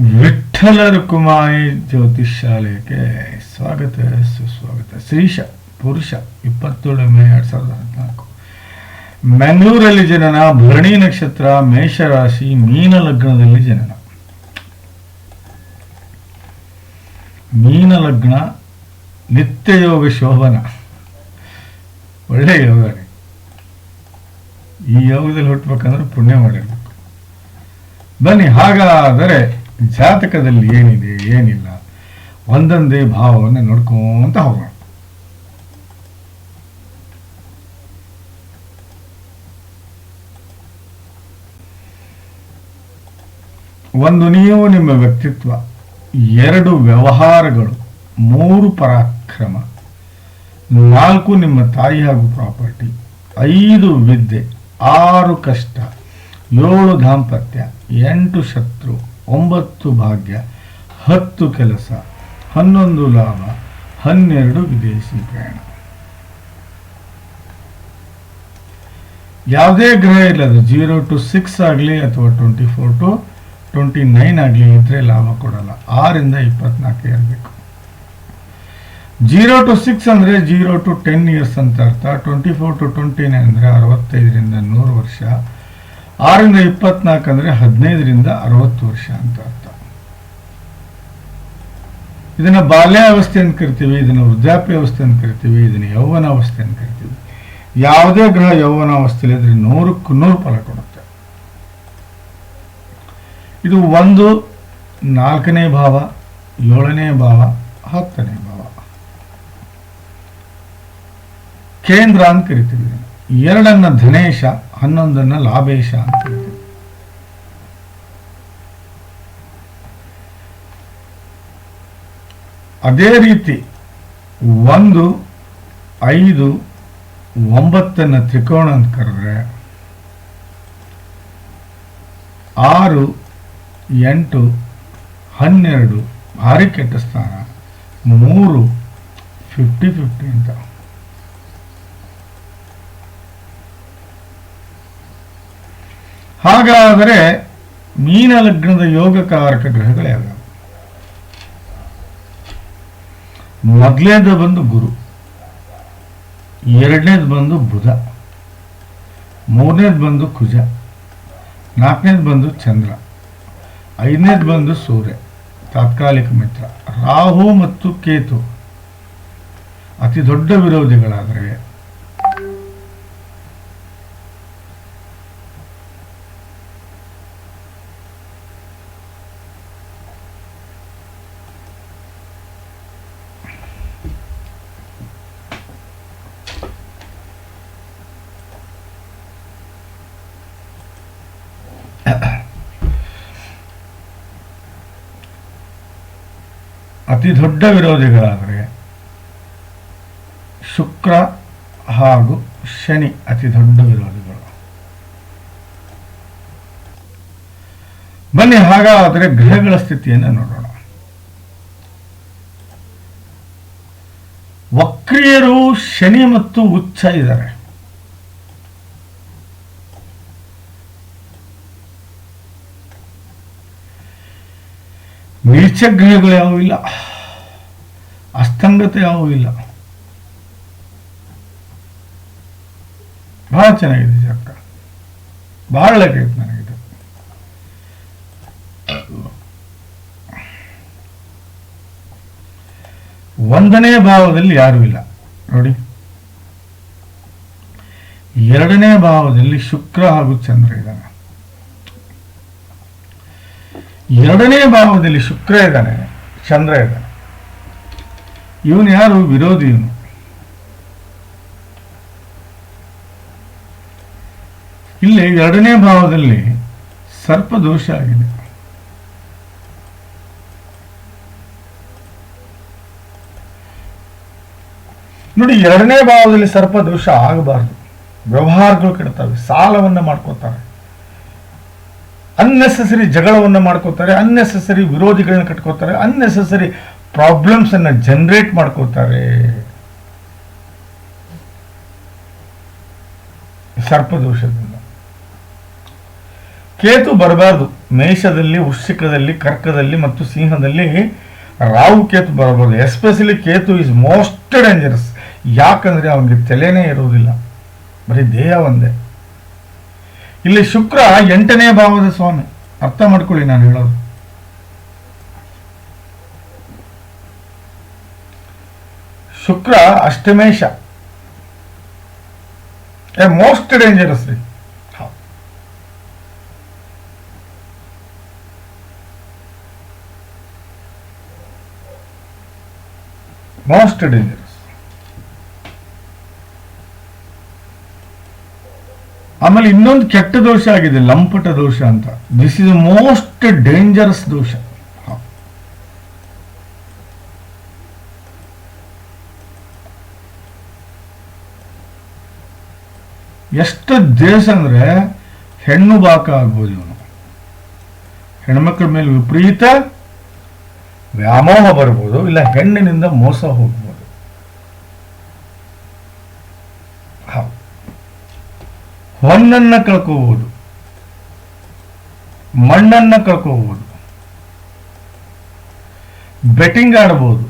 ವಿಠ್ಠಲ ರುಕುಮಾಯಿ ಜ್ಯೋತಿಷ್ ಶಾಲೆಗೆ ಸ್ವಾಗತ, ಸುಸ್ವಾಗತ. ಶ್ರೀಶ, ಪುರುಷ ಇಪ್ಪತ್ತೇಳು ಮೇ ಎರಡ್ ಸಾವಿರದ ಹದಿನಾಲ್ಕು. ಮ್ಯಾಂಗ್ಳೂರಲ್ಲಿ ಜನನ, ಭರಣಿ ನಕ್ಷತ್ರ, ಮೇಷರಾಶಿ, ಮೀನ ಲಗ್ನದಲ್ಲಿ ಜನನ. ಮೀನ ಲಗ್ನ ನಿತ್ಯ ಯೋಗ ಶೋಭನ. ಒಳ್ಳೆ ಯೋಗ ಈ ಯೋಗದಲ್ಲಿ ಹುಟ್ಟಬೇಕಂದ್ರೆ ಪುಣ್ಯ ಮಾಡಿರ್ಬೇಕು. ಬನ್ನಿ, ಹಾಗಾದರೆ ಜಾತಕದಲ್ಲಿ ಏನಿದೆ, ಏನಿಲ್ಲ, ಒಂದೊಂದೇ ಭಾವವನ್ನು ನೋಡ್ಕೊಂತ ಹೋಗೋಣ. ಒಂದು ನೀವು ನಿಮ್ಮ ವ್ಯಕ್ತಿತ್ವ, ಎರಡು ವ್ಯವಹಾರಗಳು, ಮೂರು ಪರಾಕ್ರಮ, ನಾಲ್ಕು ನಿಮ್ಮ ತಾಯಿ ಹಾಗೂ ಪ್ರಾಪರ್ಟಿ, ಐದು ವಿದ್ಯೆ, ಆರು ಕಷ್ಟ, ಏಳು ದಾಂಪತ್ಯ, ಎಂಟು ಶತ್ರು. ಒಂಬತ್ತು ಭಾಗ್ಯ, ಹತ್ತು ಕೆಲಸ, ಹನ್ನೊಂದು ಲಾಭ, ಹನ್ನೆರಡು ವಿದೇಶಿ ಪ್ರಯಾಣ. ಯಾವುದೇ ಗ್ರಹ ಇಲ್ಲ ಅದು ಜೀರೋ ಟು ಸಿಕ್ಸ್ ಆಗಲಿ ಅಥವಾ twenty four to twenty nine ಆಗಲಿ ಇದ್ರೆ ಲಾಭ ಕೊಡಲ್ಲ. ಆರಿಂದ ಇಪ್ಪತ್ನಾಲ್ಕು ಇರಬೇಕು. ಜೀರೋ ಟು ಸಿಕ್ಸ್ ಅಂದರೆ ಜೀರೋ ಟು ಟೆನ್ ಇಯರ್ಸ್ ಅಂತ ಅರ್ಥ. Twenty four to twenty nine ಅಂದರೆ ಅರವತ್ತೈದರಿಂದ ನೂರು ವರ್ಷ. ಆರಿಂದ ಇಪ್ಪತ್ನಾಲ್ಕು ಅಂದರೆ ಹದಿನೈದರಿಂದ ಅರವತ್ತು ವರ್ಷ ಅಂತ ಅರ್ಥ. ಇದನ್ನ ಬಾಲ್ಯಾವಸ್ಥೆ ಅಂತ ಕರಿತೀವಿ, ಇದನ್ನ ವೃದ್ಧಾಪ್ಯಾವಸ್ಥೆ ಅಂತ ಕರಿತೀವಿ, ಇದನ್ನ ಯೌವನಾವಸ್ಥೆ ಅಂತ ಕರಿತೀವಿ. ಯಾವುದೇ ಗ್ರಹ ಯೌವನಾವಸ್ಥೆಯಲ್ಲಿ ಇದ್ರೆ ನೂರಕ್ಕೂ ನೂರು ಫಲ ಕೊಡುತ್ತೆ. ಇದು ಒಂದು, ನಾಲ್ಕನೇ ಭಾವ, ಏಳನೇ ಭಾವ, ಹತ್ತನೇ ಭಾವ. ಕೇಂದ್ರ ಅಂತ ಕರಿತೀವಿ ಎರಡನ್ನ ಧನೇಶ ಹನ್ನೊಂದನ್ನ ಲಾಭೇಶ ಅಂತ ಅದೇ ರೀತಿ ಒಂದು, ಐದು, ಒಂಬತ್ತನ್ನ ತ್ರಿಕೋಣ ಅಂತ ಕರೆದ್ರೆ ಆರು, ಎಂಟು, ಹನ್ನೆರಡು, ಭಾರಿ ಕೆಟ್ಟ ಸ್ಥಾನ, ಮೂರು ಫಿಫ್ಟಿ ಫಿಫ್ಟಿ ಅಂತ. ಹಾಗಾದರೆ ಮೀನ ಲಗ್ನದ ಯೋಗಕಾರಕ ಗ್ರಹಗಳು ಯಾವ್ಯಾವ ಮೊದಲನೇದು ಬಂದು ಗುರು, ಎರಡನೇದು ಬಂದು ಬುಧ, ಮೂರನೇದು ಬಂದು ಕುಜ, ನಾಲ್ಕನೇದು ಬಂದು ಚಂದ್ರ, ಐದನೇದು ಬಂದು ಸೂರ್ಯ, ತಾತ್ಕಾಲಿಕ ಮಿತ್ರ, ರಾಹು ಮತ್ತು ಕೇತು. ಅತಿ ದೊಡ್ಡ ವಿರೋಧಿಗಳಾದರೆ ಅತಿ ದೊಡ್ಡ ವಿರೋಧಿಗಳಾದರೆ ಶುಕ್ರ ಹಾಗೂ ಶನಿ ಅತಿ ದೊಡ್ಡ ವಿರೋಧಿಗಳು. ಬನ್ನಿ, ಹಾಗಾದರೆ ಗ್ರಹಗಳ ಸ್ಥಿತಿಯನ್ನು ನೋಡೋಣ. ವಕ್ರಿಯರು ಶನಿ ಮತ್ತು ಉಚ್ಚ ಇದ್ದಾರೆ. ನೀಚ ಗ್ರಹಗಳು ಯಾವುವು ಇಲ್ಲ. ಅಸ್ತಂಗತೆ ಯಾವೂ ಇಲ್ಲ. ಬಹಳ ಚೆನ್ನಾಗಿದೆ ಜಾತಕ ಬಹಳ ಲೆಕ್ಕ ನನಗಿದೆ ಒಂದನೇ ಭಾವದಲ್ಲಿ ಯಾರೂ ಇಲ್ಲ. ನೋಡಿ. ಎರಡನೇ ಭಾವದಲ್ಲಿ ಶುಕ್ರ ಹಾಗೂ ಚಂದ್ರ ಇದ್ದಾನೆ. ಎರಡನೇ ಭಾವದಲ್ಲಿ ಶುಕ್ರ ಇದ್ದಾನೆ, ಚಂದ್ರ ಇದ್ದಾನೆ. ಇವನು ಯಾರು? ವಿರೋಧಿ ಇವನು. ಇಲ್ಲಿ ಎರಡನೇ ಭಾವದಲ್ಲಿ ಸರ್ಪ ದೋಷ ಆಗಿದೆ. ನೋಡಿ, ಎರಡನೇ ಭಾವದಲ್ಲಿ ಸರ್ಪ ದೋಷ ಆಗಬಾರ್ದು. ವ್ಯವಹಾರಗಳು ಕೆಡ್ತವೆ ಸಾಲವನ್ನ ಮಾಡ್ಕೋತಾರೆ. ಅನ್ನೆಸೆಸರಿ ಜಗಳವನ್ನ ಮಾಡ್ಕೋತಾರೆ. ಅನ್ನೆಸೆಸರಿ ವಿರೋಧಿಗಳನ್ನ ಕಟ್ಕೋತಾರೆ. ಅನ್ನೆಸೆಸರಿ ಪ್ರಾಬ್ಲಮ್ಸ್ ಅನ್ನ ಜನರೇಟ್ ಮಾಡ್ಕೋತಾರೆ ಸರ್ಪದೋಷದಿಂದ. ಕೇತು ಬರಬಾರ್ದು. ಮೇಷದಲ್ಲಿ, ವೃಶ್ಚಿಕದಲ್ಲಿ, ಕರ್ಕದಲ್ಲಿ ಮತ್ತು ಸಿಂಹದಲ್ಲಿ ರಾಹು ಕೇತು ಬರಬಾರ್ದು. Especially Ketu is most dangerous ಯಾಕಂದ್ರೆ ಅವನಿಗೆ ತಲೆನೇ ಇರುವುದಿಲ್ಲ. ಬರೀ ದೇಹ ಒಂದೇ. ಇಲ್ಲಿ ಶುಕ್ರ ಎಂಟನೇ ಭಾವದ ಸ್ವಾಮಿ. ಅರ್ಥ ಮಾಡ್ಕೊಳ್ಳಿ ನಾನು ಹೇಳೋದು. ಶುಕ್ರ ಅಷ್ಟಮೇಶ. ಎ ಮೋಸ್ಟ್ ಡೇಂಜರಸ್ ರೀ. ಮೋಸ್ಟ್ ಡೇಂಜರಸ್ ಆಮೇಲೆ ಇನ್ನೊಂದು ಕೆಟ್ಟ ದೋಷ ಆಗಿದೆ, ಲಂಪಟ ದೋಷ ಅಂತ. ದಿಸ್ ಇಸ್ ಮೋಸ್ಟ್ ಡೇಂಜರಸ್ ದೋಷ ಹ. ಎಷ್ಟು ದೇಶ ಅಂದ್ರೆ ಹೆಣ್ಣು ಬಾಕ ಆಗ್ಬೋದು ಇವನು. ಹೆಣ್ಮಕ್ಳ ಮೇಲೆ ವಿಪರೀತ ವ್ಯಾಮೋಹ ಬರ್ಬೋದು, ಇಲ್ಲ ಹೆಣ್ಣಿನಿಂದ ಮೋಸ ಹೋಗ್ಬೋದು. ಹೊನ್ನನ್ನ ಕಳ್ಕೋಬಹುದು ಮಣ್ಣನ್ನ ಕಳ್ಕೋಬಹುದು ಬೆಟ್ಟಿಂಗ್ ಆಡಬಹುದು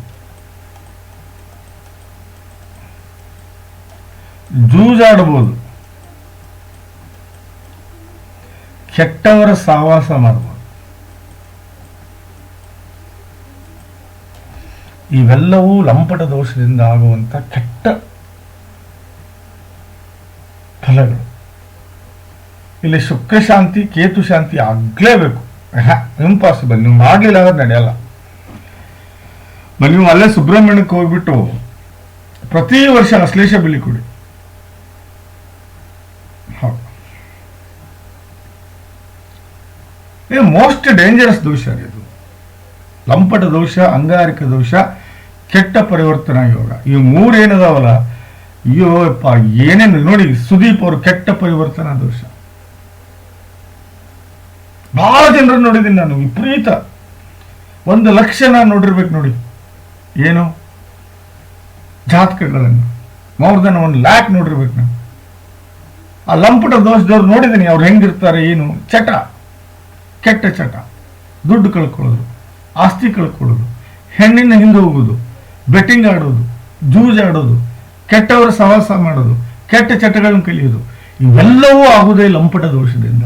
ಜೂಜಾಡಬಹುದು ಕೆಟ್ಟವರ ಸಹವಾಸ ಮಾಡಬಹುದು ಇವೆಲ್ಲವೂ ಲಂಪಟ ದೋಷದಿಂದ ಆಗುವಂತ ಕೆಟ್ಟ ಫಲಗಳು. ಇಲ್ಲಿ ಶುಕ್ರ ಶಾಂತಿ, ಕೇತು ಶಾಂತಿ ಆಗ್ಲೇಬೇಕು. ಇಂಪಾಸಿಬಲ್ ನಿಮ್ಗೆ ಆಗ್ಲಿಲ್ಲ ಅಂದ್ರೆ ನಡೆಯಲ್ಲ. ನೀವು ಅಲ್ಲೇ ಸುಬ್ರಹ್ಮಣ್ಯಕ್ಕೆ ಹೋಗ್ಬಿಟ್ಟು ಪ್ರತಿ ವರ್ಷ ಅಶ್ಲೇಷ ಬಲಿ ಕೊಡಿ. ಹೌದು. ಇದು ಮೋಸ್ಟ್ ಡೇಂಜರಸ್ ದೋಷ ಇದು ಲಂಪಟ ದೋಷ, ಅಂಗಾರಿಕ ದೋಷ, ಕೆಟ್ಟ ಪರಿವರ್ತನಾ ಯೋಗ. ಇವು ಮೂರೇನದಾವಲ್ಲ ಅಯ್ಯೋ ಯಪ್ಪ ಏನೇನು ನೋಡಿ ಸುದೀಪ್ ಅವರು ಕೆಟ್ಟ ಪರಿವರ್ತನಾ ದೋಷ. ಭಾಳ ಜನರನ್ನು ನೋಡಿದ್ದೀನಿ ನಾನು, ವಿಪರೀತ. ಒಂದು ಲಕ್ಷ ನಾನು ನೋಡಿರ್ಬೇಕು ನೋಡಿ. ಏನು? ಜಾತಕಗಳನ್ನು. ಮೋರ್ ದನ್ ಒಂದು ಲ್ಯಾಕ್ ನೋಡಿರ್ಬೇಕು ನಾನು. ಆ ಲಂಪಟ ದೋಷದವ್ರು ನೋಡಿದ್ದೀನಿ, ಅವ್ರು ಹೆಂಗಿರ್ತಾರೆ, ಏನು? ಚಟ. ಕೆಟ್ಟ ಚಟ. ದುಡ್ಡು ಕಳ್ಕೊಳ್ಳೋದು, ಆಸ್ತಿ ಕಳ್ಕೊಳ್ಳೋದು, ಹೆಣ್ಣಿನ ಹಿಂದೆ ಹೋಗೋದು ಬೆಟ್ಟಿಂಗ್ ಆಡೋದು, ಜೂಜ್ ಆಡೋದು, ಕೆಟ್ಟವರ ಸಹವಾಸ ಮಾಡೋದು, ಕೆಟ್ಟ ಚಟಗಳನ್ನು ಕಲಿಯೋದು, ಇವೆಲ್ಲವೂ ಆಗುವುದೇ ಲಂಪಟ ದೋಷದಿಂದ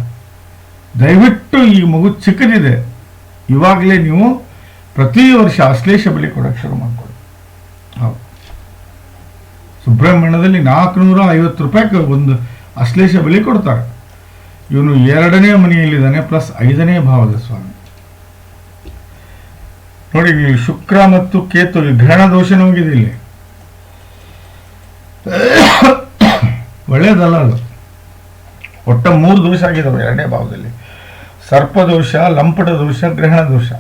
ದಯವಿಟ್ಟು ಈ ಮಗು ಚಿಕ್ಕದಿದೆ. ಇವಾಗಲೇ ನೀವು ಪ್ರತಿ ವರ್ಷ ಅಶ್ಲೇಷ ಬಲಿ ಕೊಡಕ್ಕೆ ಶುರು ಮಾಡಿಕೊಡಿ. ಹೌದು. ಸುಬ್ರಹ್ಮಣ್ಯದಲ್ಲಿ ನಾಲ್ಕುನೂರ ಐವತ್ತು ರೂಪಾಯಿಗೆ ಒಂದು ಅಶ್ಲೇಷ ಬಲಿ ಕೊಡ್ತಾರೆ. ಇವನು ಎರಡನೇ ಮನೆಯಲ್ಲಿದ್ದಾನೆ ಪ್ಲಸ್ ಐದನೇ ಭಾವದ ಸ್ವಾಮಿ ನೋಡಿ ಶುಕ್ರ ಮತ್ತು ಕೇತು ಗ್ರಹಣ ದೋಷನೂ ಹೋಗಿದೆ ಇಲ್ಲಿ. ಒಳ್ಳೇದಲ್ಲ ಅದು. ಒಟ್ಟ ಮೂರು ದೋಷ ಆಗಿದಾವೆ ಎರಡನೇ ಭಾವದಲ್ಲಿ. ಸರ್ಪದೋಷ ಲಂಪಟ ದೋಷ, ಗ್ರಹಣ ದೋಷ.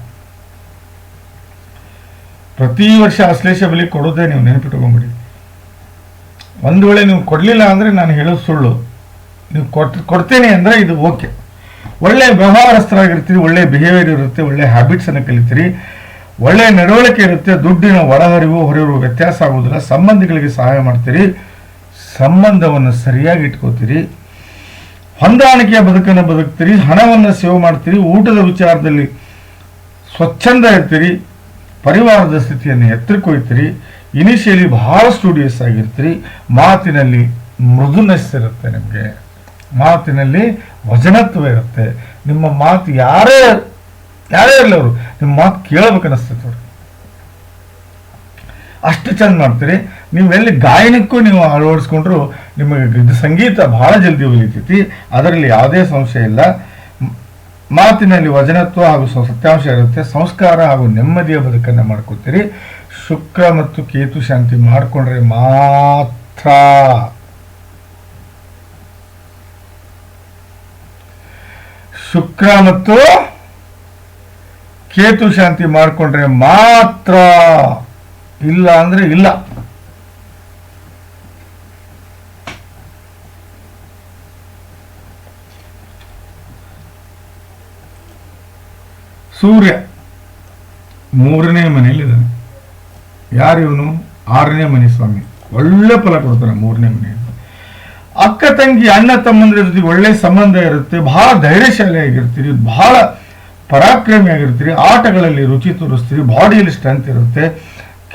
ಪ್ರತಿ ವರ್ಷ ಅಶ್ಲೇಷ ಬಲಿ ಕೊಡೋದೇ ನೀವು ನೆನಪಿಟ್ಕೊಂಡ್ಬಿಡಿ ಒಂದು ವೇಳೆ ನೀವು ಕೊಡಲಿಲ್ಲ ಅಂದರೆ ನಾನು ಹೇಳೋದು ಸುಳ್ಳು. ನೀವು ಕೊಟ್, ಕೊಡ್ತೇನೆ ಅಂದರೆ ಇದು ಓಕೆ. ಒಳ್ಳೆ ವ್ಯವಹಾರಸ್ಥರಾಗಿರ್ತೀರಿ, ಒಳ್ಳೆ ಬಿಹೇವಿಯರ್ ಇರುತ್ತೆ, ಒಳ್ಳೆ ಹ್ಯಾಬಿಟ್ಸನ್ನು ಕಲಿತೀರಿ. ಒಳ್ಳೆ ನಡವಳಿಕೆ ಇರುತ್ತೆ, ದುಡ್ಡಿನ ಒಳಹರಿವು ಹೊರಹರಿವು ವ್ಯತ್ಯಾಸ ಆಗೋದಿಲ್ಲ ಸಂಬಂಧಿಗಳಿಗೆ ಸಹಾಯ ಮಾಡ್ತೀರಿ, ಸಂಬಂಧವನ್ನು ಸರಿಯಾಗಿ ಇಟ್ಕೋತೀರಿ. ಹೊಂದಾಣಿಕೆಯ ಬದುಕನ್ನು ಬದುಕ್ತೀರಿ, ಹಣವನ್ನು ಸೇವ್ ಮಾಡ್ತೀರಿ, ಊಟದ ವಿಚಾರದಲ್ಲಿ ಸ್ವಚ್ಛಂದ ಇರ್ತೀರಿ, ಪರಿವಾರದ ಸ್ಥಿತಿಯನ್ನು ಎತ್ತರಕ್ಕೊಯ್ತೀರಿ ಇನಿಷಿಯಲಿ ಬಹಳ ಸ್ಟೂಡಿಯಸ್ ಆಗಿರ್ತೀರಿ, ಮಾತಿನಲ್ಲಿ ಮೃದುನಸ್ ಇರುತ್ತೆ ನಿಮಗೆ. ಮಾತಿನಲ್ಲಿ ವಜನತ್ವ ಇರುತ್ತೆ. ನಿಮ್ಮ ಮಾತು ಯಾರೇ ಯಾರೇ ಇರಲಿ ಅವರು, ನಿಮ್ಮ ಮಾತು ಕೇಳಬೇಕನ್ನಿಸ್ತೈತೆ ಅವ್ರಿಗೆ ಅಷ್ಟು ಚೆಂದ ಮಾಡ್ತೀರಿ. ನೀವೆಲ್ಲಿ ಗಾಯನಕ್ಕೂ ನೀವು ಅಳವಡಿಸ್ಕೊಂಡ್ರು ನಿಮಗೆ ಸಂಗೀತ ಬಹಳ ಜಲ್ದಿ ಉಳಿತೈತಿ. ಅದರಲ್ಲಿ ಯಾವುದೇ ಸಂಶಯ ಇಲ್ಲ. ಮಾತಿನಲ್ಲಿ ವಜನತ್ವ ಹಾಗೂ ಸತ್ಯಾಂಶ ಇರುತ್ತೆ. ಸಂಸ್ಕಾರ ಹಾಗೂ ನೆಮ್ಮದಿಯ ಬದುಕನ್ನು ಮಾಡ್ಕೋತೀರಿ. ಶುಕ್ರ ಮತ್ತು ಕೇತು ಶಾಂತಿ ಮಾಡಿಕೊಂಡ್ರೆ ಮಾತ್ರ ಶುಕ್ರ ಮತ್ತು ಕೇತು ಶಾಂತಿ ಮಾಡಿಕೊಂಡ್ರೆ ಮಾತ್ರ ಇಲ್ಲ ಅಂದ್ರೆ ಇಲ್ಲ. ಸೂರ್ಯ ಮೂರನೇ ಮನೆಯಲ್ಲಿದ್ದಾನೆ. ಯಾರು ಇವನು ಆರನೇ ಮನೆ ಸ್ವಾಮಿ. ಒಳ್ಳೆ ಫಲ ಕೊಡ್ತಾನೆ ಮೂರನೇ ಮನೆಯಲ್ಲಿ. ಅಕ್ಕ ತಂಗಿ, ಅಣ್ಣ ತಮ್ಮಂದ್ರ ಜೊತೆ ಒಳ್ಳೆ ಸಂಬಂಧ ಇರುತ್ತೆ, ಬಹಳ ಧೈರ್ಯಶಾಲಿಯಾಗಿರ್ತೀರಿ, ಬಹಳ ಪರಾಕ್ರಮಿಯಾಗಿರ್ತೀರಿ, ಆಟಗಳಲ್ಲಿ ರುಚಿ ತೋರಿಸ್ತೀರಿ, ಬಾಡಿಯಲ್ಲಿ ಸ್ಟ್ರೆಂತ್ ಇರುತ್ತೆ,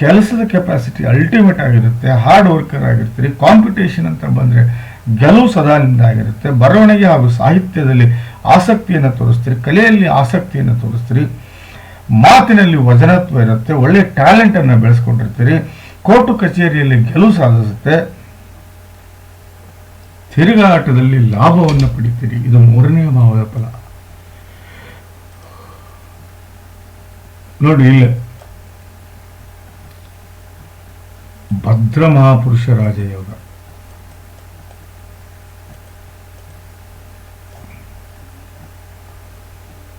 ಕೆಲಸದ ಕೆಪಾಸಿಟಿ ಅಲ್ಟಿಮೇಟ್ ಆಗಿರುತ್ತೆ ಹಾರ್ಡ್ ವರ್ಕರ್ ಆಗಿರ್ತೀರಿ ಕಾಂಪಿಟೇಷನ್ ಅಂತ ಬಂದರೆ ಗೆಲುವು ಸದಾ ನಿಂದಾಗಿರುತ್ತೆ ಬರವಣಿಗೆ ಹಾಗೂ ಸಾಹಿತ್ಯದಲ್ಲಿ ಆಸಕ್ತಿಯನ್ನು ತೋರಿಸ್ತೀರಿ, ಕಲೆಯಲ್ಲಿ ಆಸಕ್ತಿಯನ್ನು ತೋರಿಸ್ತೀರಿ, ಮಾತಿನಲ್ಲಿ ವಜನತ್ವ ಇರುತ್ತೆ, ಒಳ್ಳೆ ಟ್ಯಾಲೆಂಟನ್ನು ಬೆಳೆಸ್ಕೊಂಡಿರ್ತೀರಿ ಕೋರ್ಟು ಕಚೇರಿಯಲ್ಲಿ ಗೆಲುವು ಸಾಧಿಸುತ್ತೆ. ತಿರುಗಾಟದಲ್ಲಿ ಲಾಭವನ್ನು ಪಡಿತೀರಿ. ಇದು ಮೂರನೇ ಭಾವದ ಫಲ. ನೋಡಿ ಇಲ್ಲ. ಭದ್ರ ಮಹಾಪುರುಷ ರಾಜಯೋಗ.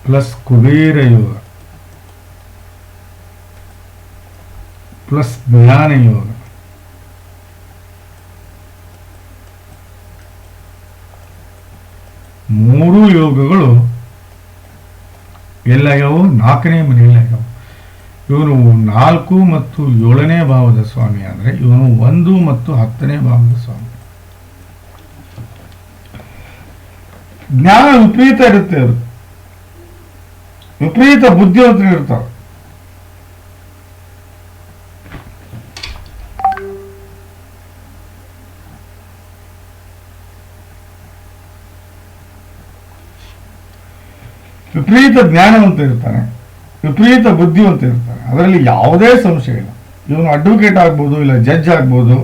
ಪ್ಲಸ್ ಕುಬೇರ ಯೋಗ. ಪ್ಲಸ್ ಜ್ಞಾನ ಯೋಗ. ಮೂರು ಯೋಗಗಳು ಎಲ್ಲಾಗ್ಯಾವು? ನಾಲ್ಕನೇ ಮನೆಯಲ್ಲಾಗ್ಯಾವು. ಇವನು ನಾಲ್ಕು ಮತ್ತು ಏಳನೇ ಭಾವದ ಸ್ವಾಮಿ ಅಂದ್ರೆ ಇವನು ಒಂದು ಮತ್ತು ಹತ್ತನೇ ಭಾವದ ಸ್ವಾಮಿ. ಜ್ಞಾನ ವಿಪರೀತ ಇರುತ್ತೆ ಅದು. ವಿಪರೀತ ಬುದ್ಧಿವಂತರು ಇರ್ತಾರೆ. ವಿಪರೀತ ಜ್ಞಾನವಂತ ಇರ್ತಾನೆ, ವಿಪರೀತ ಬುದ್ಧಿವಂತ ಇರ್ತಾನೆ, ಅದರಲ್ಲಿ ಯಾವುದೇ ಸಂಶಯ ಇಲ್ಲ. ಇವನು ಅಡ್ವೊಕೇಟ್ ಆಗ್ಬೋದು, ಇಲ್ಲ ಜಡ್ಜ್ ಆಗ್ಬೋದು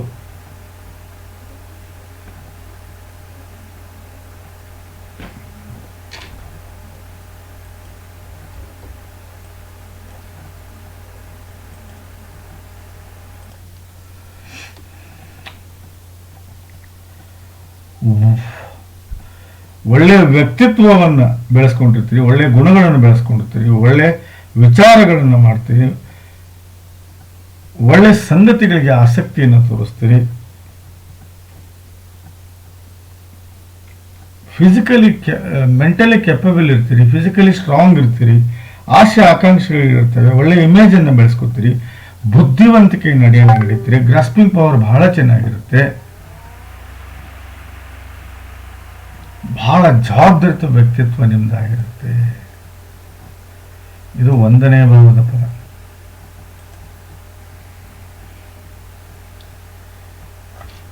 ಒಳ್ಳೆಯ ವ್ಯಕ್ತಿತ್ವವನ್ನು ಬೆಳೆಸ್ಕೊಂಡಿರ್ತೀರಿ ಒಳ್ಳೆಯ ಗುಣಗಳನ್ನು ಬೆಳೆಸ್ಕೊಂಡಿರ್ತೀರಿ, ಒಳ್ಳೆ ವಿಚಾರಗಳನ್ನು ಮಾಡ್ತೀರಿ, ಒಳ್ಳೆ ಸಂಗತಿಗಳಿಗೆ ಆಸಕ್ತಿಯನ್ನು ತೋರಿಸ್ತೀರಿ. ಫಿಸಿಕಲಿ ಮೆಂಟಲಿ ಕೆಪಬಲ್ ಇರ್ತೀರಿ ಫಿಸಿಕಲಿ ಸ್ಟ್ರಾಂಗ್ ಇರ್ತೀರಿ, ಆಸೆ ಆಕಾಂಕ್ಷೆಗಳಿರ್ತವೆ ಒಳ್ಳೆ ಇಮೇಜನ್ನು ಬೆಳೆಸ್ಕೊತೀರಿ, ಬುದ್ಧಿವಂತಿಕೆ ನಡೆಯಲು ನಡೀತೀರಿ ಗ್ರಾಸ್ಪಿಂಗ್ ಪವರ್ ಬಹಳ ಚೆನ್ನಾಗಿರುತ್ತೆ. ಬಹಳ ಜವಾಬ್ದಾರಿತ ವ್ಯಕ್ತಿತ್ವ ನಿಮ್ದಾಗಿರುತ್ತೆ. ಇದು ಒಂದನೇ ಭಾವದ ಫಲ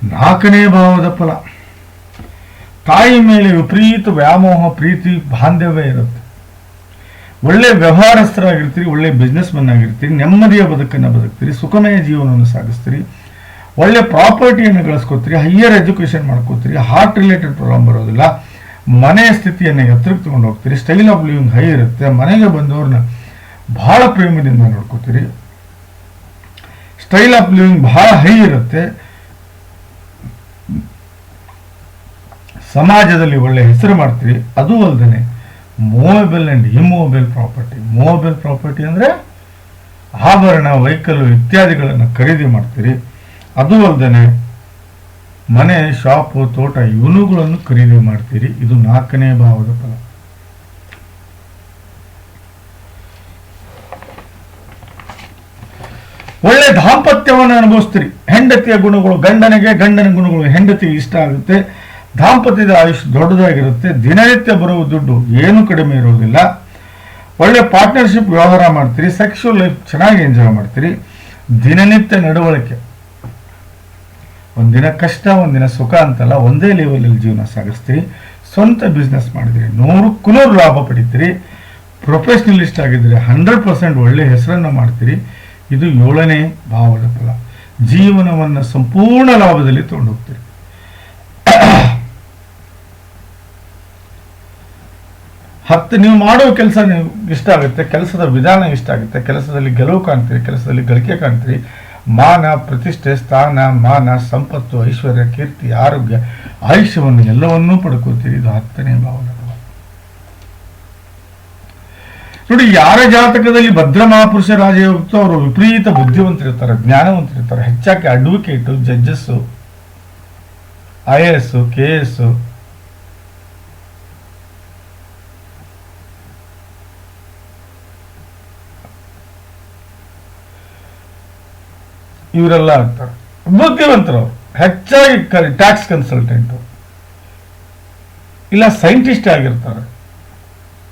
ನಾಲ್ಕನೇ ಭಾವದ ಫಲ. ತಾಯಿ ಮೇಲೆ ವಿಪರೀತ ವ್ಯಾಮೋಹ, ಪ್ರೀತಿ, ಬಾಂಧವ್ಯ ಇರುತ್ತೆ. ಒಳ್ಳೆ ವ್ಯವಹಾರಸ್ಥರಾಗಿರ್ತೀರಿ, ಒಳ್ಳೆ ಬಿಸ್ನೆಸ್ ಮನ್ ಆಗಿರ್ತೀರಿ, ನೆಮ್ಮದಿಯ ಬದುಕನ್ನು ಬದುಕ್ತೀರಿ, ಸುಖಮಯ ಜೀವನವನ್ನು ಸಾಗಿಸ್ತೀರಿ. ಒಳ್ಳೆ ಪ್ರಾಪರ್ಟಿಯನ್ನು ಗಳಿಸ್ಕೊತೀರಿ ಹೈಯರ್ ಎಜುಕೇಶನ್ ಮಾಡ್ಕೋತೀರಿ ಹಾರ್ಟ್ ರಿಲೇಟೆಡ್ ಪ್ರಾಬ್ಲಮ್ ಬರೋದಿಲ್ಲ. ಮನೆಯ ಸ್ಥಿತಿಯನ್ನು ಎತ್ತರಕ್ಕೆ ತಗೊಂಡು ಹೋಗ್ತೀರಿ ಸ್ಟೈಲ್ ಆಫ್ ಲಿವಿಂಗ್ ಹೈ ಇರುತ್ತೆ, ಮನೆಗೆ ಬಂದವ್ರನ್ನ ಬಹಳ ಪ್ರೇಮದಿಂದ ನೋಡ್ಕೋತೀರಿ. ಸ್ಟೈಲ್ ಆಫ್ ಲಿವಿಂಗ್ ಬಹಳ ಹೈ ಇರುತ್ತೆ. ಸಮಾಜದಲ್ಲಿ ಒಳ್ಳೆ ಹೆಸರು ಮಾಡ್ತೀರಿ. ಅದು ಅಲ್ಲದೆ movable and immovable property movable property ಅಂದರೆ ಆಭರಣ ವೆಹಿಕಲ್ ಇತ್ಯಾದಿಗಳನ್ನು ಖರೀದಿ ಮಾಡ್ತೀರಿ. ಅದು ಅಲ್ಲದೆ ಮನೆ, ಶಾಪು, ತೋಟ ಇವನುಗಳನ್ನು ಖರೀದಿ ಮಾಡ್ತೀರಿ. ಇದು ನಾಲ್ಕನೇ ಭಾವದ ಫಲ. ಒಳ್ಳೆ ದಾಂಪತ್ಯವನ್ನು ಅನುಭವಿಸ್ತೀರಿ. ಹೆಂಡತಿಯ ಗುಣಗಳು, ಗಂಡನಿಗೆ ಗಂಡನ ಗುಣಗಳು, ಹೆಂಡತಿ ಇಷ್ಟ ಆಗುತ್ತೆ. ದಾಂಪತ್ಯದ ಆಯುಷ್ ದೊಡ್ಡದಾಗಿರುತ್ತೆ. ದಿನನಿತ್ಯ ಬರುವ ದುಡ್ಡು ಏನು ಕಡಿಮೆ ಇರೋದಿಲ್ಲ. ಒಳ್ಳೆ ಪಾರ್ಟ್ನರ್ಶಿಪ್ ವ್ಯವಹಾರ ಮಾಡ್ತೀರಿ. ಸೆಕ್ಷುವಲ್ ಲೈಫ್ ಚೆನ್ನಾಗಿ ಎಂಜಾಯ್ ಮಾಡ್ತೀರಿ. ದಿನನಿತ್ಯ ನಡವಳಿಕೆ. ಒಂದಿನ ಕಷ್ಟ, ಒಂದಿನ ಸುಖ ಅಂತಲ್ಲ, ಒಂದೇ ಲೆವೆಲಲ್ಲಿ ಜೀವನ ಸಾಗಿಸ್ತೀರಿ. ಸ್ವಂತ ಬಿಸ್ನೆಸ್ ಮಾಡಿದಿರಿ. ನೂರಕ್ಕೂ ನೂರು ಲಾಭ ಪಡಿತೀರಿ. ಪ್ರೊಫೆಷ್ನಲಿಸ್ಟ್ ಆಗಿದ್ರೆ ಹಂಡ್ರೆಡ್ ಪರ್ಸೆಂಟ್ ಒಳ್ಳೆ ಹೆಸರನ್ನು ಮಾಡ್ತೀರಿ. ಇದು ಏಳನೇ ಭಾವದ ಫಲ. ಜೀವನವನ್ನು ಸಂಪೂರ್ಣ ಲಾಭದಲ್ಲಿ ತಗೊಂಡೋಗ್ತೀರಿ. ಹತ್ತು, ನೀವು ಮಾಡೋ ಕೆಲಸ ನೀವು ಇಷ್ಟ ಆಗುತ್ತೆ. ಕೆಲಸದ ವಿಧಾನ ಇಷ್ಟ ಆಗುತ್ತೆ. ಕೆಲಸದಲ್ಲಿ ಗೆಲುವು ಕಾಣ್ತೀರಿ. ಕೆಲಸದಲ್ಲಿ ಗಳಿಕೆ ಕಾಣ್ತೀರಿ. ಮಾನ ಪ್ರತಿಷ್ಠೆ, ಸ್ಥಾನ, ಮಾನ, ಸಂಪತ್ತು, ಐಶ್ವರ್ಯ, ಕೀರ್ತಿ, ಆರೋಗ್ಯ, ಆಯುಷ್ಯವನ್ನು ಎಲ್ಲವನ್ನೂ ಪಡ್ಕೋತೀರಿ. ಇದು ಹತ್ತನೇ ಭಾವದ ನೋಡಿ, ಯಾರ ಜಾತಕದಲ್ಲಿ ಭದ್ರ ಮಹಾಪುರುಷ ರಾಜಯುಕ್ತ ಅವರು ವಿಪರೀತ ಬುದ್ಧಿವಂತರಿರ್ತಾರೆ, ಜ್ಞಾನವಂತರಿರ್ತಾರೆ, ಹೆಚ್ಚಾಗಿ advocate, judges, I A S K S ಇವರೆಲ್ಲ ಆಗ್ತಾರೆ ಬುದ್ಧಿವಂತರು, ಹೆಚ್ಚಾಗಿ ಹೆಚ್ಚಾಗಿ ಟ್ಯಾಕ್ಸ್ ಕನ್ಸಲ್ಟೆಂಟು ಇಲ್ಲ ಸೈಂಟಿಸ್ಟ್ ಆಗಿರ್ತಾರೆ.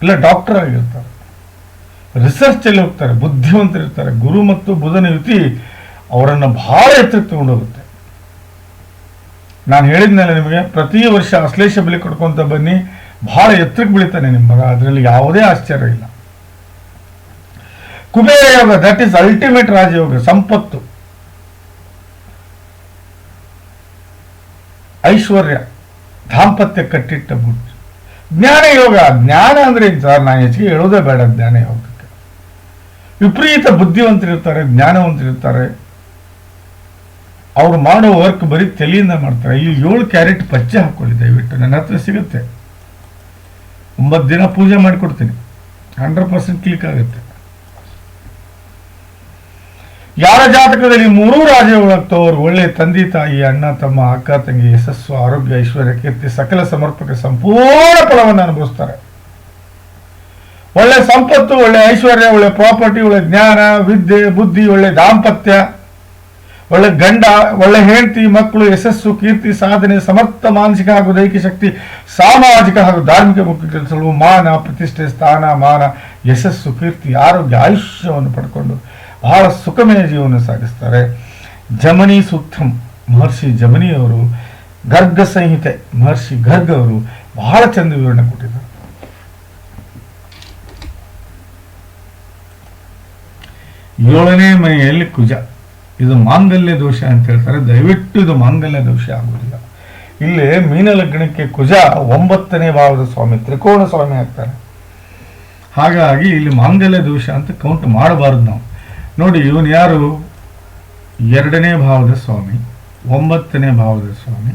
ಇಲ್ಲ ಡಾಕ್ಟರ್ ಆಗಿರ್ತಾರೆ. ರಿಸರ್ಚ್ ಅಲ್ಲಿ ಹೋಗ್ತಾರೆ ಬುದ್ಧಿವಂತರಿರ್ತಾರೆ ಗುರು ಮತ್ತು ಬುಧನ ಯುತಿ ಅವರನ್ನು ಬಹಳ ಎತ್ತರಕ್ಕೆ ತಗೊಂಡೋಗುತ್ತೆ ನಾನು ಹೇಳಿದ್ನಲ್ಲ ನಿಮಗೆ, ಪ್ರತಿ ವರ್ಷ ಅಶ್ಲೇಷ ಬೆಲೆ ಕೊಡ್ಕೊಂತ ಬನ್ನಿ ಬಹಳ ಎತ್ತರಕ್ಕೆ ಬೆಳಿತಾನೆ ನಿಮ್ಮ ಅದರಲ್ಲಿ ಯಾವುದೇ ಆಶ್ಚರ್ಯ ಇಲ್ಲ. Kubera yoga that is ultimate ರಾಜಯೋಗ, ಸಂಪತ್ತು. ಐಶ್ವರ್ಯ, ದಾಂಪತ್ಯ ಕಟ್ಟಿಟ್ಟ ಬುಟ್ಟು ಜ್ಞಾನ ಯೋಗ, ಜ್ಞಾನ ಅಂದ್ರೆ ಸರ್? ನಾನು ಹೆಚ್ಚಿಗೆ ಹೇಳೋದೇ ಬೇಡ ಜ್ಞಾನ ಯೋಗಕ್ಕೆ. ವಿಪರೀತ ಬುದ್ಧಿವಂತರಿರ್ತಾರೆ, ಜ್ಞಾನವಂತರಿರ್ತಾರೆ. ಅವ್ರು ಮಾಡೋ ವರ್ಕ್ ಬರೀ ತಲೆಯಿಂದ ಮಾಡ್ತಾರೆ. ಇಲ್ಲಿ ಏಳು ಕ್ಯಾರೆಟ್ ಪಚ್ಚೆ ಹಾಕ್ಕೊಳ್ಳಿ ದಯವಿಟ್ಟು, ನನ್ನ ಹತ್ರ ಸಿಗುತ್ತೆ. ಒಂಬತ್ತು ದಿನ ಪೂಜೆ ಮಾಡಿಕೊಡ್ತೀನಿ. ಹಂಡ್ರೆಡ್ ಪರ್ಸೆಂಟ್ ಕ್ಲಿಕ್ ಆಗುತ್ತೆ. ಯಾರ ಜಾತಕದಲ್ಲಿ ಮೂರೂ ರಾಜ್ಯಗಳಾಗ್ತವ್ರು ಒಳ್ಳೆ ತಂದೆ, ತಾಯಿ, ಅಣ್ಣ, ತಮ್ಮ, ಅಕ್ಕ, ತಂಗಿ, ಯಶಸ್ಸು, ಆರೋಗ್ಯ, ಐಶ್ವರ್ಯ, ಕೀರ್ತಿ, ಸಕಲ ಸಮರ್ಪಕ ಸಂಪೂರ್ಣ ಫಲವನ್ನು ಅನುಭವಿಸ್ತಾರೆ. ಒಳ್ಳೆ ಸಂಪತ್ತು, ಒಳ್ಳೆ ಐಶ್ವರ್ಯ, ಒಳ್ಳೆ ಪ್ರಾಪರ್ಟಿ, ಒಳ್ಳೆ ಜ್ಞಾನ, ವಿದ್ಯೆ, ಬುದ್ಧಿ, ಒಳ್ಳೆ ದಾಂಪತ್ಯ, ಒಳ್ಳೆ ಗಂಡ, ಒಳ್ಳೆ ಹೆಂಡತಿ, ಮಕ್ಕಳು, ಯಶಸ್ಸು, ಕೀರ್ತಿ, ಸಾಧನೆ, ಸಮರ್ಥ, ಮಾನಸಿಕ ಹಾಗೂ ದೈಹಿಕ ಶಕ್ತಿ, ಸಾಮಾಜಿಕ ಹಾಗೂ ಧಾರ್ಮಿಕ ಮುಖ್ಯ ಕೆಲಸಗಳು, ಮಾನ, ಪ್ರತಿಷ್ಠೆ, ಸ್ಥಾನ, ಮಾನ, ಯಶಸ್ಸು, ಕೀರ್ತಿ, ಆರೋಗ್ಯ, ಆಯುಷ್ಯವನ್ನು ಪಡ್ಕೊಂಡು ಬಹಳ ಸುಖಮಯ ಜೀವನ ಸಾಗಿಸ್ತಾರೆ. ಜಮನಿ ಸೂಕ್ತಂ. ಮಹರ್ಷಿ ಜಮನಿಯವರು, ಗರ್ಗ ಸಂಹಿತೆ, ಮಹರ್ಷಿ ಗರ್ಗ ಅವರು ಬಹಳ ಚಂದ ವಿವರಣೆ ಕೊಟ್ಟಿದ್ದಾರೆ. ಏಳನೇ ಮನೆಯಲ್ಲಿ ಕುಜ. ಇದು ಮಾಂಗಲ್ಯ ದೋಷ ಅಂತ ಹೇಳ್ತಾರೆ. ದಯವಿಟ್ಟು ಇದು ಮಾಂಗಲ್ಯ ದೋಷ ಆಗುವುದಿಲ್ಲ. ಇಲ್ಲಿ ಮೀನ ಲಗ್ನಕ್ಕೆ ಕುಜ ಒಂಬತ್ತನೇ ಭಾವದ ಸ್ವಾಮಿ, ತ್ರಿಕೋಣ ಸ್ವಾಮಿ ಆಗ್ತಾರೆ. ಹಾಗಾಗಿ ಇಲ್ಲಿ ಮಾಂಗಲ್ಯ ದೋಷ ಅಂತ ಕೌಂಟ್ ಮಾಡಬಾರದು ನಾವು. ನೋಡಿ, ಇವನು ಯಾರು? ಎರಡನೇ ಭಾವದ ಸ್ವಾಮಿ, ಒಂಬತ್ತನೇ ಭಾವದ ಸ್ವಾಮಿ,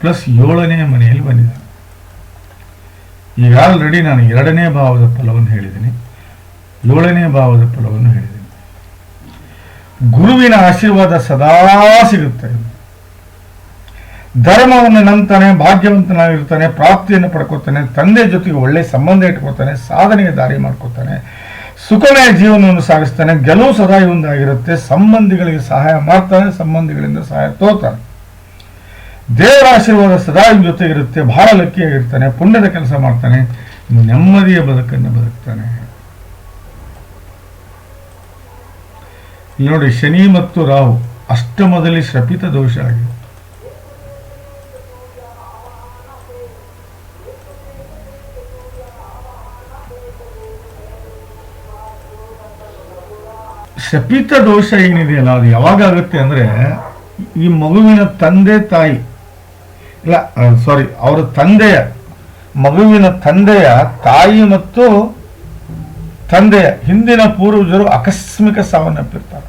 ಪ್ಲಸ್ ಏಳನೇ ಮನೆಯಲ್ಲಿ ಬಂದಿದ್ದಾನೆ. ಈಗ ಆಲ್ರೆಡಿ ನಾನು ಎರಡನೇ ಭಾವದ ಫಲವನ್ನು ಹೇಳಿದ್ದೀನಿ, ಏಳನೇ ಭಾವದ ಫಲವನ್ನು ಹೇಳಿದ್ದೀನಿ. ಗುರುವಿನ ಆಶೀರ್ವಾದ ಸದಾ ಸಿಗುತ್ತೆ. ಧರ್ಮವನ್ನು ನಂಬ್ತಾನೆ, ಭಾಗ್ಯವಂತನಾಗಿರ್ತಾನೆ, ಪ್ರಾಪ್ತಿಯನ್ನು ಪಡ್ಕೋತಾನೆ, ತಂದೆ ಜೊತೆಗೆ ಒಳ್ಳೆ ಸಂಬಂಧ ಇಟ್ಕೋತಾನೆ ಸಾಧನೆಗೆ ದಾರಿ ಮಾಡ್ಕೋತಾನೆ ಸುಖಮಯ ಜೀವನವನ್ನು ಸಾಗಿಸ್ತಾನೆ. ಗೆಲುವು ಸದಾ ಒಂದಾಗಿರುತ್ತೆ ಸಂಬಂಧಿಗಳಿಗೆ ಸಹಾಯ ಮಾಡ್ತಾನೆ, ಸಂಬಂಧಿಗಳಿಂದ ಸಹಾಯ ತೋತಾನೆ. ದೇವರ ಆಶೀರ್ವಾದ ಸದಾ ಇವ್ನ ಜೊತೆಗಿರುತ್ತೆ. ಬಹಳ ಲಕ್ಕಿಯಾಗಿರ್ತಾನೆ. ಪುಣ್ಯದ ಕೆಲಸ ಮಾಡ್ತಾನೆ. ನೆಮ್ಮದಿಯ ಬದುಕನ್ನು ಬದುಕ್ತಾನೆ. ನೋಡಿ, ಶನಿ ಮತ್ತು ರಾಹು ಅಷ್ಟಮದಲ್ಲಿ ಶಪಿತ ದೋಷ ಆಗಿದೆ. ಶಪಿತ ದೋಷ ಏನಿದೆಯಲ್ಲ, ಅದು ಯಾವಾಗ ಆಗುತ್ತೆ ಅಂದ್ರೆ, ಈ ಮಗುವಿನ ತಂದೆ ತಾಯಿ, ಇಲ್ಲ ಸಾರಿ ಅವರ ತಂದೆಯ, ಮಗುವಿನ ತಂದೆಯ ತಾಯಿ ಮತ್ತು ತಂದೆಯ, ಹಿಂದಿನ ಪೂರ್ವಜರು ಆಕಸ್ಮಿಕ ಸಾವನ್ನಪ್ಪಿರ್ತಾರೆ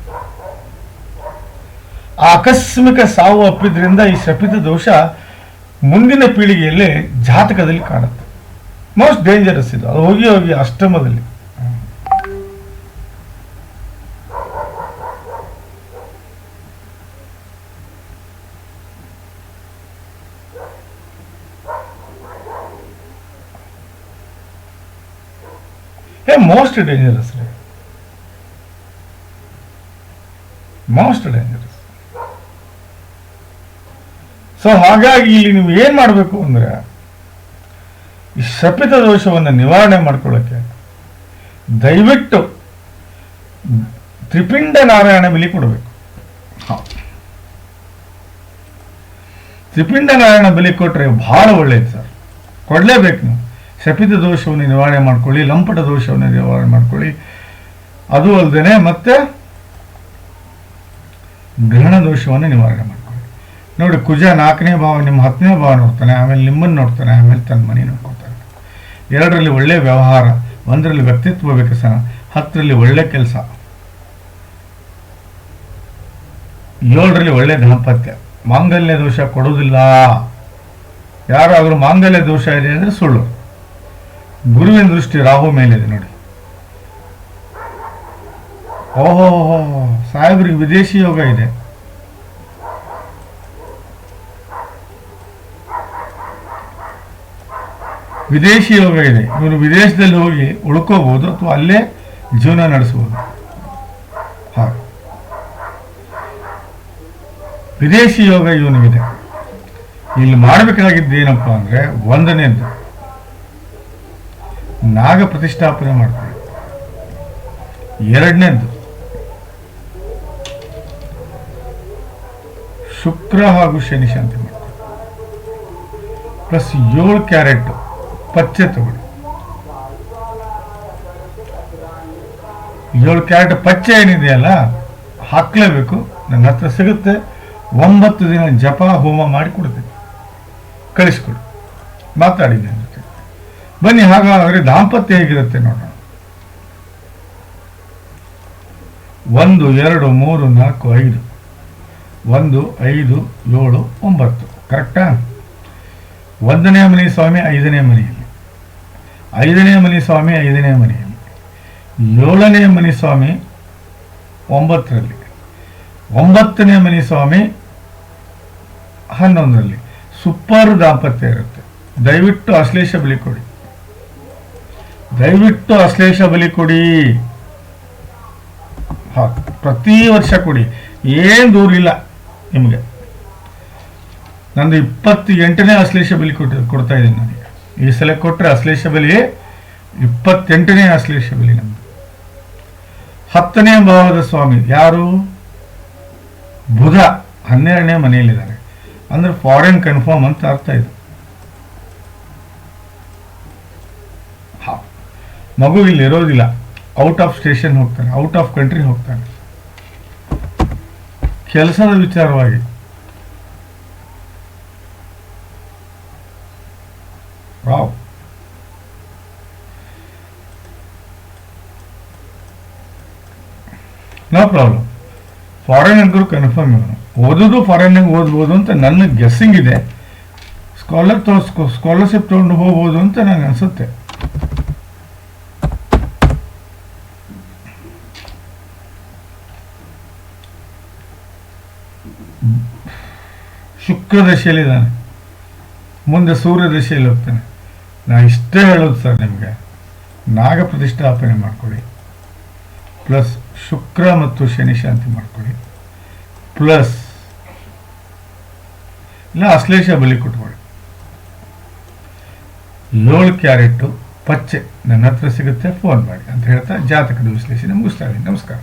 ಆ ಆಕಸ್ಮಿಕ ಸಾವು ಅಪ್ಪಿದ್ರಿಂದ ಈ ಶಪಿತ ದೋಷ ಮುಂದಿನ ಪೀಳಿಗೆಯಲ್ಲಿ ಜಾತಕದಲ್ಲಿ ಕಾಣುತ್ತೆ. ಮೋಸ್ಟ್ ಡೇಂಜರಸ್ ಇದು. ಅದು ಹೋಗಿ ಹೋಗಿ ಅಷ್ಟಮದಲ್ಲಿ ಹೇ ಮೋಸ್ಟ್ ಡೇಂಜರಸ್ ರೀ ಮೋಸ್ಟ್ ಡೇಂಜರಸ್ ಸೊ ಹಾಗಾಗಿ ಇಲ್ಲಿ ನೀವು ಏನ್ ಮಾಡಬೇಕು ಅಂದ್ರೆ ಈ ಶಪಿತ ದೋಷವನ್ನು ನಿವಾರಣೆ ಮಾಡ್ಕೊಳ್ಳೋಕೆ ದಯವಿಟ್ಟು ತ್ರಿಪಿಂಡ ನಾರಾಯಣ ಬಲಿ ಕೊಡಬೇಕು. ತ್ರಿಪಿಂಡ ನಾರಾಯಣ ಬಲಿ ಕೊಟ್ರೆ ಬಹಳ ಒಳ್ಳೇದು ಸರ್. ಕೊಡಲೇಬೇಕು ನೀವು. ಶಪಿತ ದೋಷವನ್ನು ನಿವಾರಣೆ ಮಾಡ್ಕೊಳ್ಳಿ, ಲಂಪಟ ದೋಷವನ್ನು ನಿವಾರಣೆ ಮಾಡ್ಕೊಳ್ಳಿ. ಅದು ಅಲ್ಲದೆ ಮತ್ತೆ ಗ್ರಹಣ ದೋಷವನ್ನು ನಿವಾರಣೆ ಮಾಡ್ಕೊಳ್ಳಿ. ನೋಡಿ, ಕುಜ ನಾಲ್ಕನೇ ಭಾವ, ನಿಮ್ಮ ಹತ್ತನೇ ಭಾವ ನೋಡ್ತಾನೆ, ಆಮೇಲೆ ನಿಮ್ಮನ್ನು ನೋಡ್ತಾನೆ, ಆಮೇಲೆ ತನ್ನ ಮನೆ ನೋಡ್ಕೊತಾನೆ ಎರಡರಲ್ಲಿ ಒಳ್ಳೆ ವ್ಯವಹಾರ, ಒಂದರಲ್ಲಿ ವ್ಯಕ್ತಿತ್ವ ವಿಕಸನ, ಹತ್ತರಲ್ಲಿ ಒಳ್ಳೆ ಕೆಲಸ. ಏಳರಲ್ಲಿ ಒಳ್ಳೆ ದಾಂಪತ್ಯ ಮಾಂಗಲ್ಯ ದೋಷ ಕೊಡೋದಿಲ್ಲ ಯಾರಾದರೂ ಮಾಂಗಲ್ಯ ದೋಷ ಇದೆ ಅಂದರೆ ಸುಳ್ಳು. ಗುರುವಿನ ದೃಷ್ಟಿ ರಾಹು ಮೇಲಿದೆ ನೋಡಿ. ಓಹೋ ಸಾಹೇಬ್ರಿಗೆ ವಿದೇಶಿ ಯೋಗ ಇದೆ. ವಿದೇಶಿ ಯೋಗ ಇದೆ. ಇವರು ವಿದೇಶದಲ್ಲಿ ಹೋಗಿ ಉಳ್ಕೋಬಹುದು ಅಥವಾ ಅಲ್ಲೇ ಜೀವನ ನಡೆಸಬಹುದು. ವಿದೇಶಿ ಯೋಗ ಇವನಿಗಿದೆ. ಇಲ್ಲಿ ಮಾಡಬೇಕಾಗಿದ್ದು ಏನಪ್ಪ ಅಂದ್ರೆ ಒಂದನೇದು ನಾಗ ಪ್ರತಿಷ್ಠಾಪನೆ ಮಾಡ್ತಾರೆ. ಎರಡನೇದು, ಶುಕ್ರ ಹಾಗೂ ಶನಿ ಶಾಂತಿ ಮಾಡ್ತಾರೆ. ಪ್ಲಸ್ ಏಳು ಕ್ಯಾರೆಟ್ ಪಚ್ಚೆ ತಗೊಳ್ಳಿ. ಏಳು ಕ್ಯಾರೆಟ್ ಪಚ್ಚೆ ಏನಿದೆಯಲ್ಲ ಹಾಕ್ಲೇಬೇಕು. ನನ್ನ ಹತ್ರ ಸಿಗುತ್ತೆ. ಒಂಬತ್ತು ದಿನ ಜಪ, ಹೋಮ ಮಾಡಿ ಕೊಡ್ತೀನಿ. ಕಳಿಸ್ಕೊಡಿ. ಮಾತಾಡಿದ್ದೀನಿ. ಬನ್ನಿ, ಹಾಗಾದರೆ ದಾಂಪತ್ಯ ಹೇಗಿರುತ್ತೆ ನೋಡೋಣ. ಒಂದು, ಎರಡು, ಮೂರು, ನಾಲ್ಕು, ಐದು. ಒಂದು, ಐದು, ಏಳು, ಒಂಬತ್ತು. ಕರೆಕ್ಟಾ? ಒಂದನೇ ಮನೆ ಸ್ವಾಮಿ, ಐದನೇ ಮನೆಯಲ್ಲಿ. ಐದನೇ ಮನೆ ಸ್ವಾಮಿ, ಐದನೇ ಮನೆಯಲ್ಲಿ. ಏಳನೇ ಮನೆ ಸ್ವಾಮಿ, ಒಂಬತ್ತರಲ್ಲಿ. ಒಂಬತ್ತನೇ ಮನೆ ಸ್ವಾಮಿ, ಹನ್ನೊಂದರಲ್ಲಿ. ಸೂಪರ್ ದಾಂಪತ್ಯ ಇರುತ್ತೆ. ದಯವಿಟ್ಟು ಅಶ್ಲೇಷ ಬಲಿ ಕೊಡಿ. ದಯವಿಟ್ಟು ಅಶ್ಲೇಷ ಬಲಿ ಕೊಡಿ. ಹಾ, ಪ್ರತಿ ವರ್ಷ ಕೊಡಿ. ಏನು ದೂರ ಇಲ್ಲ ನಿಮಗೆ. ನಂದು ಇಪ್ಪತ್ತು ಎಂಟನೇ ಅಶ್ಲೇಷ ಬಲಿ ಕೊಟ್ಟ ಕೊಡ್ತಾ ಇದ್ದೀನಿ ನನಗೆ ಈ ಸಲ ಕೊಟ್ಟರೆ ಅಶ್ಲೇಷ ಬಲಿ ಇಪ್ಪತ್ತೆಂಟನೇ ಅಶ್ಲೇಷ ಬಲಿ ನಮ್ದು. ಹತ್ತನೇ ಭಾವದ ಸ್ವಾಮಿ ಯಾರು? ಬುಧ ಹನ್ನೆರಡನೇ ಮನೆಯಲ್ಲಿದ್ದಾರೆ. ಅಂದ್ರೆ ಫಾರಿನ್ ಕನ್ಫರ್ಮ್ ಅಂತ ಅರ್ಥ ಇದು. ಮಗು ಇಲ್ಲಿ ಇರೋದಿಲ್ಲ. ಔಟ್ ಆಫ್ ಸ್ಟೇಷನ್ ಹೋಗ್ತಾನೆ. ಔಟ್ ಆಫ್ ಕಂಟ್ರಿ ಹೋಗ್ತಾನೆ. ಕೆಲಸದ ವಿಚಾರವಾಗಿ. ವಾವ್ ನೋ ಪ್ರಾಬ್ಲಮ್ ಫಾರಿನ್ ಅಂಕರು ಕನ್ಫರ್ಮ್ ಇವನು ಓದೋದು ಫಾರಿನ್ನಾಗ ಓದ್ಬೋದು ಅಂತ ನನ್ನ ಗೆಸ್ಸಿಂಗ್ ಇದೆ. ಸ್ಕಾಲರ್ ಸ್ಕಾಲರ್ಶಿಪ್ ತೊಗೊಂಡು ಹೋಗ್ಬೋದು ಅಂತ ನನಗೆ ಅನಿಸುತ್ತೆ. ಶುಕ್ರ ದಶೆಯಲ್ಲಿದ್ದಾನೆ ಮುಂದೆ ಸೂರ್ಯ ದಶೆಯಲ್ಲಿ ಹೋಗ್ತಾನೆ. ನಾ ಇಷ್ಟೇ ಹೇಳೋದು ಸರ್ ನಿಮಗೆ. ನಾಗ ಪ್ರತಿಷ್ಠಾಪನೆ ಮಾಡ್ಕೊಳ್ಳಿ. ಪ್ಲಸ್ ಶುಕ್ರ ಮತ್ತು ಶನಿ ಶಾಂತಿ ಮಾಡ್ಕೊಳ್ಳಿ. ಪ್ಲಸ್ ಇಲ್ಲ, ಅಶ್ಲೇಷ ಬಲಿ ಕೊಟ್ಕೊಳ್ಳಿ. ಏಳು ಕ್ಯಾರೆಟ್ಟು ಪಚ್ಚೆ. ನನ್ನ ಹತ್ರ ಸಿಗುತ್ತೆ ಫೋನ್ ಮಾಡಿ. ಅಂತ ಹೇಳ್ತಾ ಜಾತಕದ ವಿಶ್ಲೇಷಣೆ ಮುಗಿಸ್ತಾ ಇದ್ದೀನಿ. ನಮಸ್ಕಾರ.